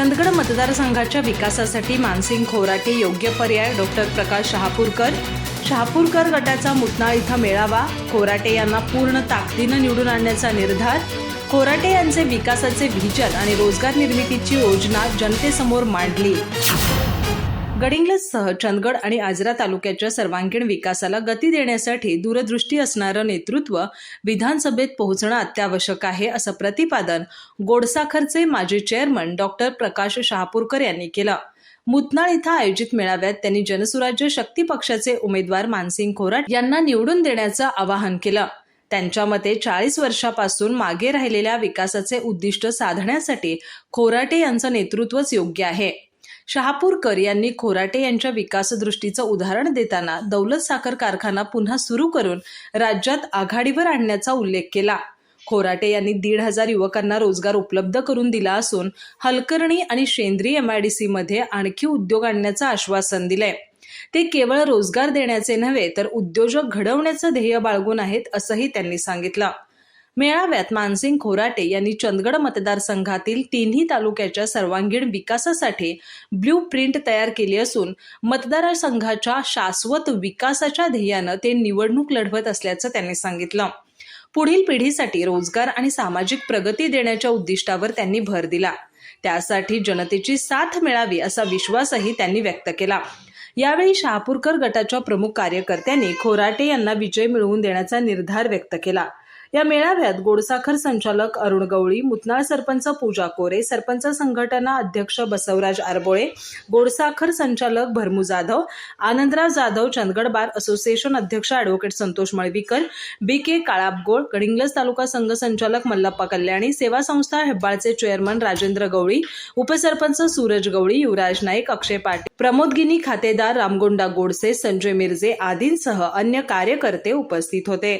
चंदगड मतदारसंघाच्या विकासासाठी मानसिंग खोराटे योग्य पर्याय डॉक्टर प्रकाश शहापूरकर. शहापूरकर गटाचा मुतनाळ इथं मेळावा खोराटे यांना पूर्ण ताकदीनं निवडून आणण्याचा निर्धार खोराटे यांचे विकासाचे व्हिजन आणि रोजगार निर्मितीची योजना जनतेसमोर मांडली. गडिंग्लजसह चंदगड आणि आजरा तालुक्याच्या सर्वांगीण विकासाला गती देण्यासाठी दूरदृष्टी असणारं नेतृत्व विधानसभेत पोहोचणं अत्यावश्यक आहे असं प्रतिपादन गोडसाखरचे माजी चेअरमन डॉक्टर प्रकाश शहापूरकर यांनी केलं. मुतनाळ इथं आयोजित मेळाव्यात त्यांनी जनसुराज्य शक्ती पक्षाचे उमेदवार मानसिंग खोराट यांना निवडून देण्याचं आवाहन केलं. त्यांच्या मते चाळीस वर्षापासून मागे राहिलेल्या विकासाचे उद्दिष्ट साधण्यासाठी खोराटे यांचं नेतृत्वच योग्य आहे. शहापूरकर यांनी खोराटे यांच्या विकासदृष्टीचं उदाहरण देताना दौलत साखर कारखाना पुन्हा सुरू करून राज्यात आघाडीवर आणण्याचा उल्लेख केला. खोराटे यांनी दीड हजार युवकांना रोजगार उपलब्ध करून दिला असून हलकर्णी आणि शेंद्री एमआयडीसी मध्ये आणखी उद्योग आणण्याचं आश्वासन दिलंय. ते केवळ रोजगार देण्याचे नव्हे तर उद्योजक घडवण्याचं ध्येय बाळगून आहेत असंही त्यांनी सांगितलं. मेळाव्यात मानसिंग खोराटे यांनी चंदगड मतदारसंघातील तिन्ही तालुक्याच्या सर्वांगीण विकासासाठी ब्ल्यू प्रिंट तयार केली असून मतदारसंघाच्या शाश्वत विकासाच्या ध्येयानं ते निवडणूक लढवत असल्याचं त्यांनी सांगितलं. पुढील पिढीसाठी रोजगार आणि सामाजिक प्रगती देण्याच्या उद्दिष्टावर त्यांनी भर दिला. त्यासाठी जनतेची साथ मिळावी असा विश्वासही त्यांनी व्यक्त केला. यावेळी शहापूरकर गटाच्या प्रमुख कार्यकर्त्यांनी खोराटे यांना विजय मिळवून देण्याचा निर्धार व्यक्त केला. या मेळाव्यात गोडसाखर संचालक अरुण गवळी मुतनाळ सरपंच पूजा कोरे सरपंच संघटना अध्यक्ष बसवराज आरबोळे गोडसाखर संचालक भरमू जाधव आनंदराव जाधव चंदगड बार असोसिएशन अध्यक्ष advocate Santosh Malvikar B K Kalapgol Gadhinglaj taluka संघ संचालक मल्लप्पा कल्याणी सेवा संस्था हेब्बाळचे चेअरमन राजेंद्र गवळी उपसरपंच सूरज गवळी युवराज नाईक अक्षय पाटील प्रमोदगिनी खातेदार रामगोंडा गोडसे संजय मिरजे आदींसह अन्य कार्यकर्ते उपस्थित होते.